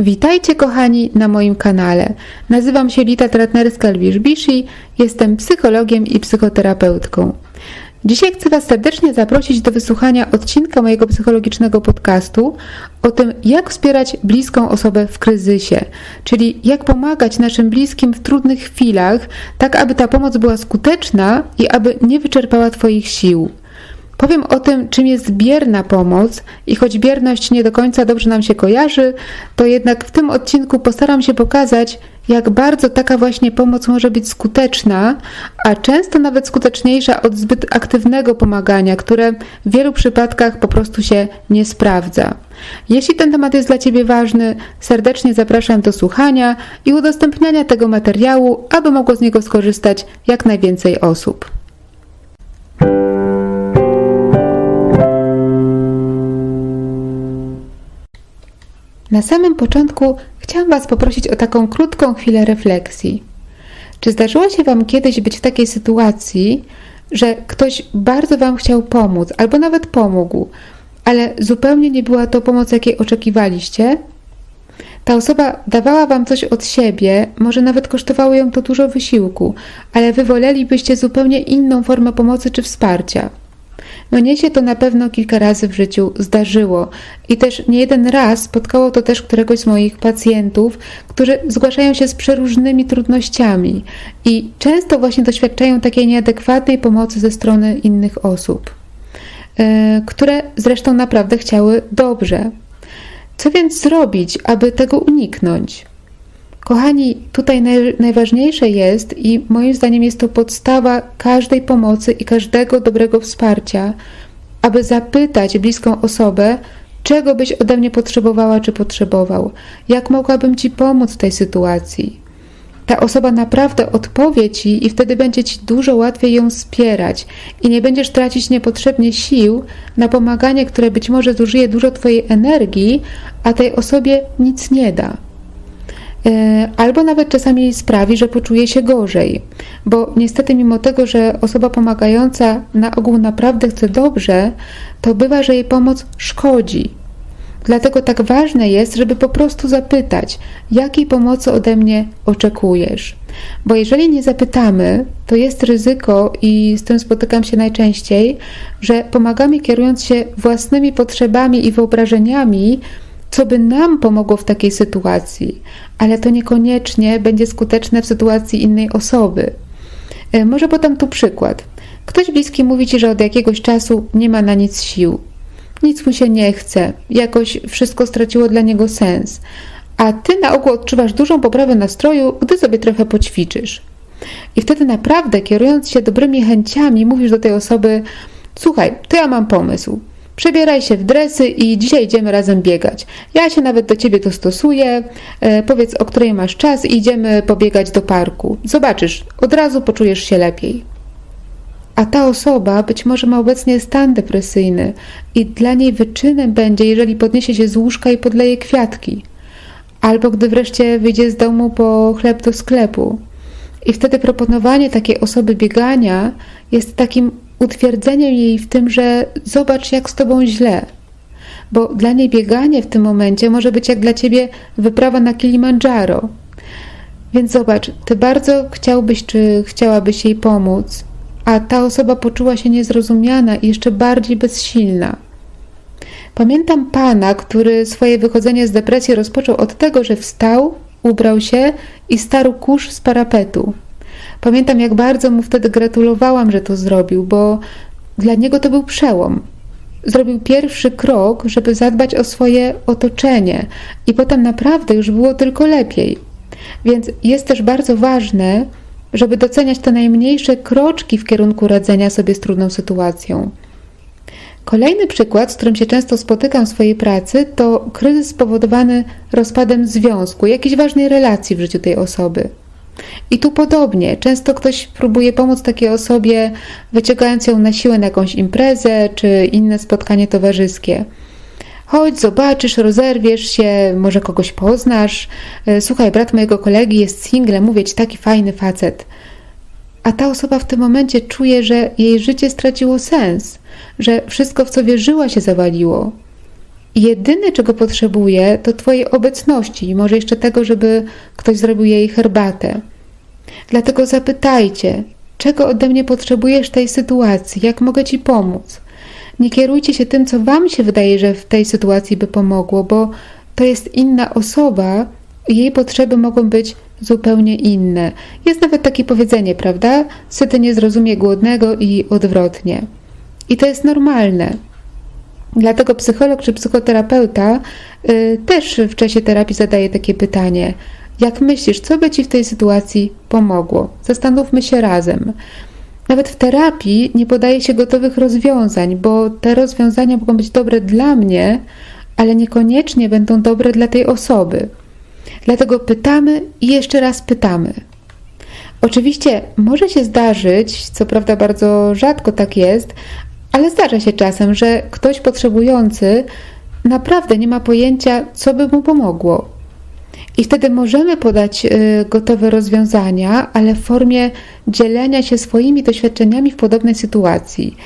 Witajcie kochani na moim kanale. Nazywam się Lita Tratnerska-Elwisz-Bishi, jestem psychologiem i psychoterapeutką. Dzisiaj chcę Was serdecznie zaprosić do wysłuchania odcinka mojego psychologicznego podcastu o tym, jak wspierać bliską osobę w kryzysie, czyli jak pomagać naszym bliskim w trudnych chwilach, tak aby ta pomoc była skuteczna i aby nie wyczerpała Twoich sił. Powiem o tym, czym jest bierna pomoc i choć bierność nie do końca dobrze nam się kojarzy, to jednak w tym odcinku postaram się pokazać, jak bardzo taka właśnie pomoc może być skuteczna, a często nawet skuteczniejsza od zbyt aktywnego pomagania, które w wielu przypadkach po prostu się nie sprawdza. Jeśli ten temat jest dla Ciebie ważny, serdecznie zapraszam do słuchania i udostępniania tego materiału, aby mogło z niego skorzystać jak najwięcej osób. Na samym początku chciałam Was poprosić o taką krótką chwilę refleksji. Czy zdarzyło się Wam kiedyś być w takiej sytuacji, że ktoś bardzo Wam chciał pomóc, albo nawet pomógł, ale zupełnie nie była to pomoc, jakiej oczekiwaliście? Ta osoba dawała Wam coś od siebie, może nawet kosztowało ją to dużo wysiłku, ale Wy wolelibyście zupełnie inną formę pomocy czy wsparcia. Mnie się to na pewno kilka razy w życiu zdarzyło i też nie jeden raz spotkało to też któregoś z moich pacjentów, którzy zgłaszają się z przeróżnymi trudnościami i często właśnie doświadczają takiej nieadekwatnej pomocy ze strony innych osób, e, które zresztą naprawdę chciały dobrze. Co więc zrobić, aby tego uniknąć? Kochani, tutaj naj, najważniejsze jest i moim zdaniem jest to podstawa każdej pomocy i każdego dobrego wsparcia, aby zapytać bliską osobę, czego byś ode mnie potrzebowała czy potrzebował, jak mogłabym ci pomóc w tej sytuacji. Ta osoba naprawdę odpowie ci i wtedy będzie ci dużo łatwiej ją wspierać i nie będziesz tracić niepotrzebnie sił na pomaganie, które być może zużyje dużo twojej energii, a tej osobie nic nie da. E, albo nawet czasami sprawi, że poczuje się gorzej, bo niestety, mimo tego, że osoba pomagająca na ogół naprawdę chce dobrze, to bywa, że jej pomoc szkodzi. Dlatego tak ważne jest, żeby po prostu zapytać, jakiej pomocy ode mnie oczekujesz. Bo jeżeli nie zapytamy, to jest ryzyko, i z tym spotykam się najczęściej, że pomagamy kierując się własnymi potrzebami i wyobrażeniami, co by nam pomogło w takiej sytuacji, ale to niekoniecznie będzie skuteczne w sytuacji innej osoby. E, może podam tu przykład. Ktoś bliski mówi ci, że od jakiegoś czasu nie ma na nic sił, nic mu się nie chce, jakoś wszystko straciło dla niego sens, a ty na ogół odczuwasz dużą poprawę nastroju, gdy sobie trochę poćwiczysz. I wtedy naprawdę, kierując się dobrymi chęciami, mówisz do tej osoby: Słuchaj, to ja mam pomysł. Przebieraj się w dresy i dzisiaj idziemy razem biegać. Ja się nawet do ciebie dostosuję. E, powiedz, o której masz czas i idziemy pobiegać do parku. Zobaczysz, od razu poczujesz się lepiej. A ta osoba być może ma obecnie stan depresyjny i dla niej wyczynem będzie, jeżeli podniesie się z łóżka i podleje kwiatki. Albo gdy wreszcie wyjdzie z domu po chleb do sklepu. I wtedy proponowanie takiej osoby biegania jest takim utwierdzeniem jej w tym, że zobacz, jak z tobą źle. Bo dla niej bieganie w tym momencie może być jak dla ciebie wyprawa na Kilimandżaro. Więc zobacz, ty bardzo chciałbyś, czy chciałabyś jej pomóc, a ta osoba poczuła się niezrozumiana i jeszcze bardziej bezsilna. Pamiętam pana, który swoje wychodzenie z depresji rozpoczął od tego, że wstał, ubrał się i starł kurz z parapetu. Pamiętam, jak bardzo mu wtedy gratulowałam, że to zrobił, bo dla niego to był przełom. Zrobił pierwszy krok, żeby zadbać o swoje otoczenie, i potem naprawdę już było tylko lepiej. Więc jest też bardzo ważne, żeby doceniać te najmniejsze kroczki w kierunku radzenia sobie z trudną sytuacją. Kolejny przykład, z którym się często spotykam w swojej pracy, to kryzys spowodowany rozpadem związku, jakiejś ważnej relacji w życiu tej osoby. I tu podobnie. Często ktoś próbuje pomóc takiej osobie, wyciągając ją na siłę na jakąś imprezę czy inne spotkanie towarzyskie. Chodź, zobaczysz, rozerwiesz się, może kogoś poznasz. E, słuchaj, brat mojego kolegi jest singlem, mówię ci, taki fajny facet. A ta osoba w tym momencie czuje, że jej życie straciło sens, że wszystko, w co wierzyła, się zawaliło. Jedyne, czego potrzebuje, to Twojej obecności i może jeszcze tego, żeby ktoś zrobił jej herbatę. Dlatego zapytajcie, czego ode mnie potrzebujesz w tej sytuacji, jak mogę Ci pomóc. Nie kierujcie się tym, co Wam się wydaje, że w tej sytuacji by pomogło, bo to jest inna osoba jej potrzeby mogą być zupełnie inne. Jest nawet takie powiedzenie, prawda? Syty nie zrozumie głodnego i odwrotnie. I to jest normalne. Dlatego psycholog czy psychoterapeuta y, też w czasie terapii zadaje takie pytanie: Jak myślisz, co by ci w tej sytuacji pomogło? Zastanówmy się razem. Nawet w terapii nie podaje się gotowych rozwiązań, bo te rozwiązania mogą być dobre dla mnie, ale niekoniecznie będą dobre dla tej osoby. Dlatego pytamy i jeszcze raz pytamy. Oczywiście może się zdarzyć, co prawda bardzo rzadko tak jest, ale zdarza się czasem, że ktoś potrzebujący naprawdę nie ma pojęcia, co by mu pomogło. I wtedy możemy podać y, gotowe rozwiązania, ale w formie dzielenia się swoimi doświadczeniami w podobnej sytuacji.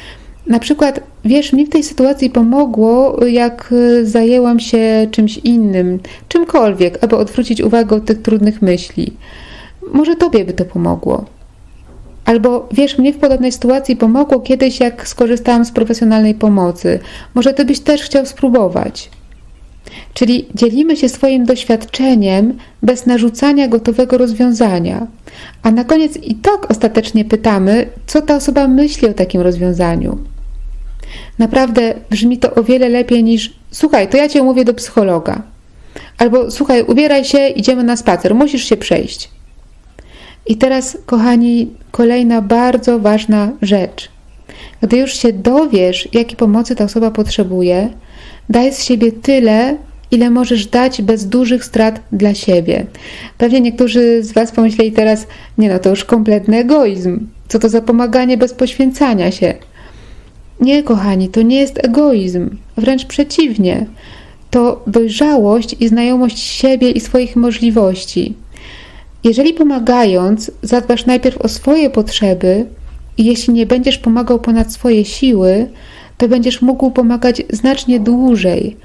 Na przykład, wiesz, mi w tej sytuacji pomogło, jak y, zajęłam się czymś innym, czymkolwiek, aby odwrócić uwagę od tych trudnych myśli. Może tobie by to pomogło. Albo wiesz, mnie w podobnej sytuacji pomogło kiedyś, jak skorzystałam z profesjonalnej pomocy. Może ty byś też chciał spróbować. Czyli dzielimy się swoim doświadczeniem bez narzucania gotowego rozwiązania. A na koniec i tak ostatecznie pytamy, co ta osoba myśli o takim rozwiązaniu. Naprawdę brzmi to o wiele lepiej niż słuchaj, to ja cię umówię do psychologa. Albo słuchaj, ubieraj się, idziemy na spacer, musisz się przejść. I teraz, kochani, kolejna bardzo ważna rzecz. Gdy już się dowiesz, jakiej pomocy ta osoba potrzebuje, daj z siebie tyle, ile możesz dać bez dużych strat dla siebie. Pewnie niektórzy z Was pomyśleli teraz, nie no, to już kompletny egoizm. Co to za pomaganie bez poświęcania się? Nie, kochani, to nie jest egoizm, wręcz przeciwnie. To dojrzałość i znajomość siebie i swoich możliwości. Jeżeli pomagając, zadbasz najpierw o swoje potrzeby, i jeśli nie będziesz pomagał ponad swoje siły, to będziesz mógł pomagać znacznie dłużej,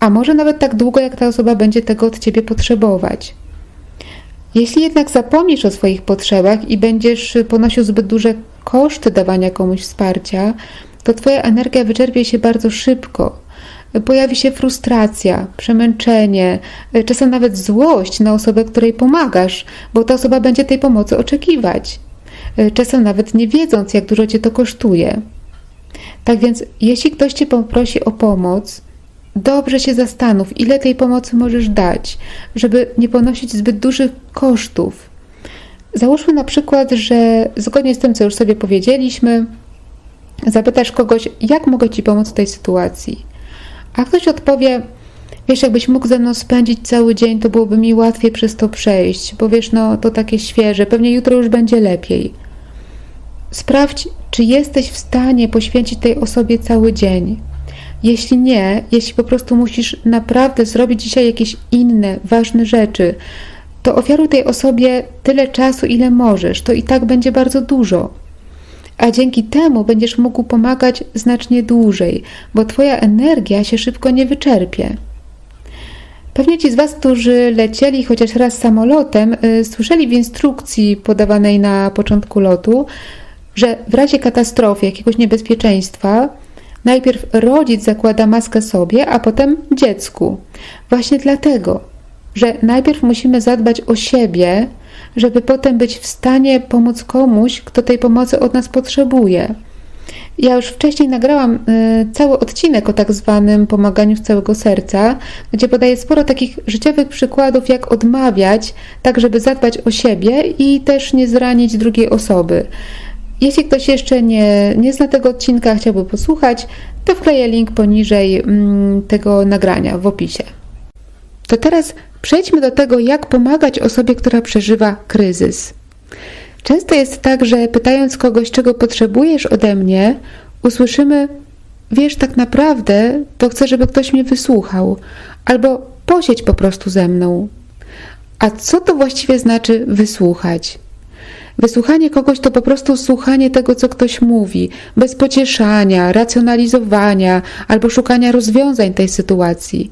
a może nawet tak długo, jak ta osoba będzie tego od ciebie potrzebować. Jeśli jednak zapomnisz o swoich potrzebach i będziesz ponosił zbyt duże koszty dawania komuś wsparcia, to Twoja energia wyczerpie się bardzo szybko. Pojawi się frustracja, przemęczenie, czasem nawet złość na osobę, której pomagasz, bo ta osoba będzie tej pomocy oczekiwać. Czasem nawet nie wiedząc, jak dużo Cię to kosztuje. Tak więc, jeśli ktoś Cię poprosi o pomoc, dobrze się zastanów, ile tej pomocy możesz dać, żeby nie ponosić zbyt dużych kosztów. Załóżmy na przykład, że zgodnie z tym, co już sobie powiedzieliśmy, zapytasz kogoś, jak mogę Ci pomóc w tej sytuacji. A ktoś odpowie, wiesz, jakbyś mógł ze mną spędzić cały dzień, to byłoby mi łatwiej przez to przejść, bo wiesz, no to takie świeże, pewnie jutro już będzie lepiej. Sprawdź, czy jesteś w stanie poświęcić tej osobie cały dzień. Jeśli nie, jeśli po prostu musisz naprawdę zrobić dzisiaj jakieś inne, ważne rzeczy, to ofiaruj tej osobie tyle czasu, ile możesz. To i tak będzie bardzo dużo a dzięki temu będziesz mógł pomagać znacznie dłużej, bo Twoja energia się szybko nie wyczerpie. Pewnie ci z Was, którzy lecieli chociaż raz samolotem, y, słyszeli w instrukcji podawanej na początku lotu, że w razie katastrofy, jakiegoś niebezpieczeństwa, najpierw rodzic zakłada maskę sobie, a potem dziecku. Właśnie dlatego, że najpierw musimy zadbać o siebie, żeby potem być w stanie pomóc komuś, kto tej pomocy od nas potrzebuje. Ja już wcześniej nagrałam y, cały odcinek o tak zwanym pomaganiu z całego serca, gdzie podaję sporo takich życiowych przykładów, jak odmawiać, tak żeby zadbać o siebie i też nie zranić drugiej osoby. Jeśli ktoś jeszcze nie, nie zna tego odcinka, chciałby posłuchać, to wkleję link poniżej mm, tego nagrania w opisie. To teraz Przejdźmy do tego, jak pomagać osobie, która przeżywa kryzys. Często jest tak, że pytając kogoś, czego potrzebujesz ode mnie, usłyszymy: Wiesz, tak naprawdę to chcę, żeby ktoś mnie wysłuchał, albo posiedź po prostu ze mną. A co to właściwie znaczy wysłuchać? Wysłuchanie kogoś to po prostu słuchanie tego, co ktoś mówi, bez pocieszania, racjonalizowania albo szukania rozwiązań tej sytuacji.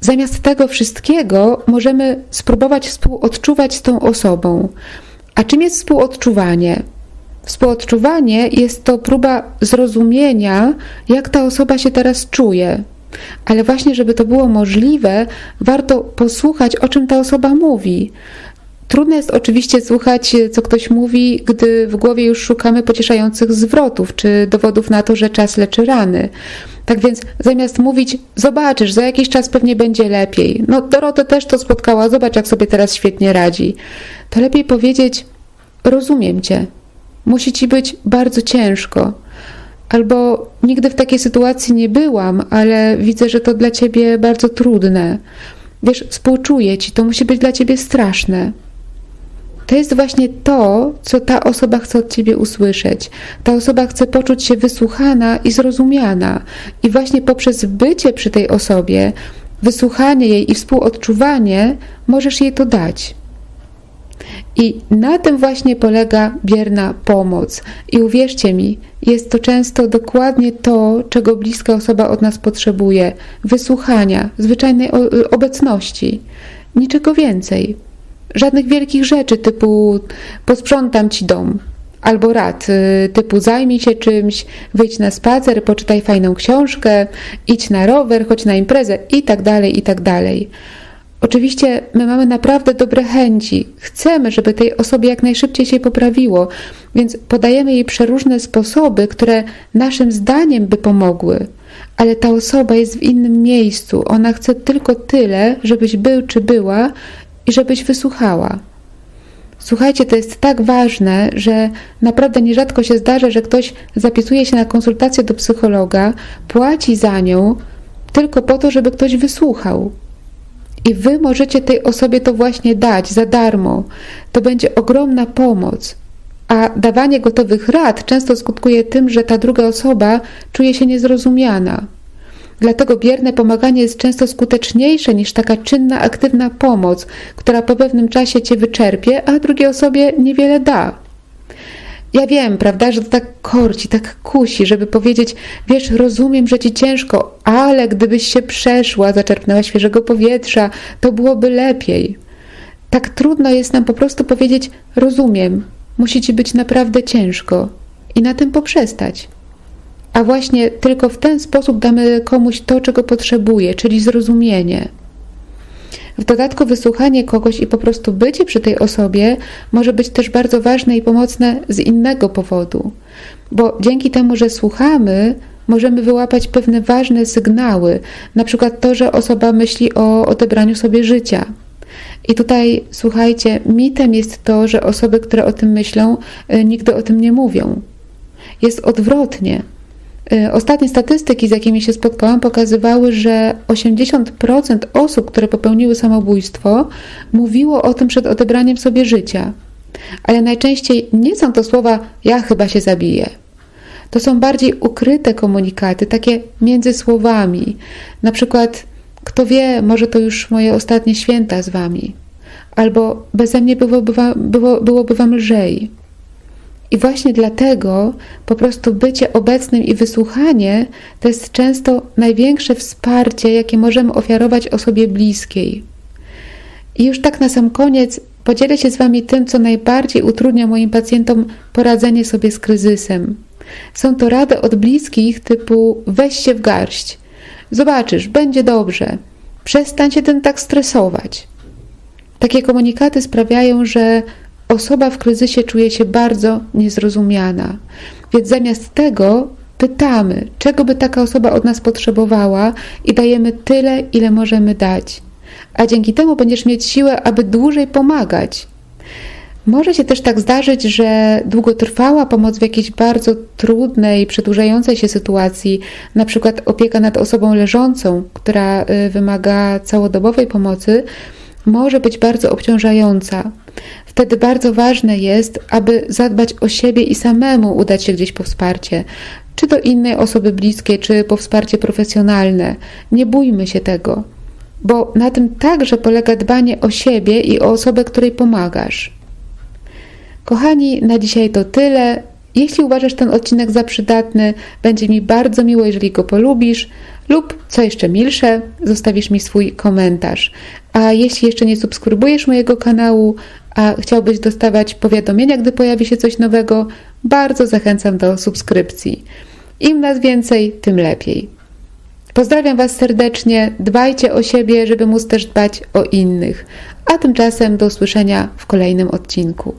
Zamiast tego wszystkiego możemy spróbować współodczuwać z tą osobą. A czym jest współodczuwanie? Współodczuwanie jest to próba zrozumienia, jak ta osoba się teraz czuje. Ale właśnie, żeby to było możliwe, warto posłuchać, o czym ta osoba mówi. Trudno jest oczywiście słuchać, co ktoś mówi, gdy w głowie już szukamy pocieszających zwrotów czy dowodów na to, że czas leczy rany. Tak więc zamiast mówić, zobaczysz, za jakiś czas pewnie będzie lepiej. No, Dorota też to spotkała, zobacz, jak sobie teraz świetnie radzi. To lepiej powiedzieć, rozumiem cię. Musi ci być bardzo ciężko. Albo nigdy w takiej sytuacji nie byłam, ale widzę, że to dla ciebie bardzo trudne. Wiesz, współczuję ci, to musi być dla ciebie straszne. To jest właśnie to, co ta osoba chce od ciebie usłyszeć. Ta osoba chce poczuć się wysłuchana i zrozumiana. I właśnie poprzez bycie przy tej osobie, wysłuchanie jej i współodczuwanie, możesz jej to dać. I na tym właśnie polega bierna pomoc. I uwierzcie mi, jest to często dokładnie to, czego bliska osoba od nas potrzebuje: wysłuchania, zwyczajnej obecności, niczego więcej. Żadnych wielkich rzeczy typu posprzątam ci dom, albo rad y, typu zajmij się czymś, wyjdź na spacer, poczytaj fajną książkę, idź na rower, chodź na imprezę i tak dalej, i tak dalej. Oczywiście my mamy naprawdę dobre chęci, chcemy, żeby tej osobie jak najszybciej się poprawiło, więc podajemy jej przeróżne sposoby, które naszym zdaniem by pomogły. Ale ta osoba jest w innym miejscu, ona chce tylko tyle, żebyś był czy była i żebyś wysłuchała. Słuchajcie, to jest tak ważne, że naprawdę nierzadko się zdarza, że ktoś zapisuje się na konsultację do psychologa, płaci za nią tylko po to, żeby ktoś wysłuchał. I wy możecie tej osobie to właśnie dać za darmo. To będzie ogromna pomoc. A dawanie gotowych rad często skutkuje tym, że ta druga osoba czuje się niezrozumiana. Dlatego bierne pomaganie jest często skuteczniejsze niż taka czynna, aktywna pomoc, która po pewnym czasie cię wyczerpie, a drugiej osobie niewiele da. Ja wiem, prawda, że to tak korci, tak kusi, żeby powiedzieć, wiesz, rozumiem, że ci ciężko, ale gdybyś się przeszła, zaczerpnęła świeżego powietrza, to byłoby lepiej. Tak trudno jest nam po prostu powiedzieć, rozumiem, musi ci być naprawdę ciężko i na tym poprzestać. A właśnie tylko w ten sposób damy komuś to, czego potrzebuje, czyli zrozumienie. W dodatku wysłuchanie kogoś i po prostu bycie przy tej osobie może być też bardzo ważne i pomocne z innego powodu, bo dzięki temu, że słuchamy, możemy wyłapać pewne ważne sygnały, na przykład to, że osoba myśli o odebraniu sobie życia. I tutaj, słuchajcie, mitem jest to, że osoby, które o tym myślą, y, nigdy o tym nie mówią. Jest odwrotnie. Y, ostatnie statystyki, z jakimi się spotkałam, pokazywały, że 80% osób, które popełniły samobójstwo, mówiło o tym przed odebraniem sobie życia. Ale najczęściej nie są to słowa ja chyba się zabiję. To są bardziej ukryte komunikaty, takie między słowami. Na przykład, kto wie, może to już moje ostatnie święta z wami. Albo beze mnie byłoby wam, było, byłoby wam lżej. I właśnie dlatego po prostu bycie obecnym i wysłuchanie to jest często największe wsparcie, jakie możemy ofiarować osobie bliskiej. I już tak na sam koniec podzielę się z Wami tym, co najbardziej utrudnia moim pacjentom poradzenie sobie z kryzysem. Są to rady od bliskich typu weź się w garść, zobaczysz, będzie dobrze, przestań się tym tak stresować. Takie komunikaty sprawiają, że osoba w kryzysie czuje się bardzo niezrozumiana. Więc zamiast tego pytamy, czego by taka osoba od nas potrzebowała i dajemy tyle, ile możemy dać. A dzięki temu będziesz mieć siłę, aby dłużej pomagać. Może się też tak zdarzyć, że długotrwała pomoc w jakiejś bardzo trudnej, przedłużającej się sytuacji, na przykład opieka nad osobą leżącą, która y, wymaga całodobowej pomocy, może być bardzo obciążająca. Wtedy bardzo ważne jest, aby zadbać o siebie i samemu udać się gdzieś po wsparcie, czy do innej osoby bliskiej, czy po wsparcie profesjonalne. Nie bójmy się tego, bo na tym także polega dbanie o siebie i o osobę, której pomagasz. Kochani, na dzisiaj to tyle. Jeśli uważasz ten odcinek za przydatny, będzie mi bardzo miło, jeżeli go polubisz, lub co jeszcze milsze, zostawisz mi swój komentarz. A jeśli jeszcze nie subskrybujesz mojego kanału, a chciałbyś dostawać powiadomienia, gdy pojawi się coś nowego, bardzo zachęcam do subskrypcji. Im nas więcej, tym lepiej. Pozdrawiam Was serdecznie, dbajcie o siebie, żeby móc też dbać o innych. A tymczasem do usłyszenia w kolejnym odcinku.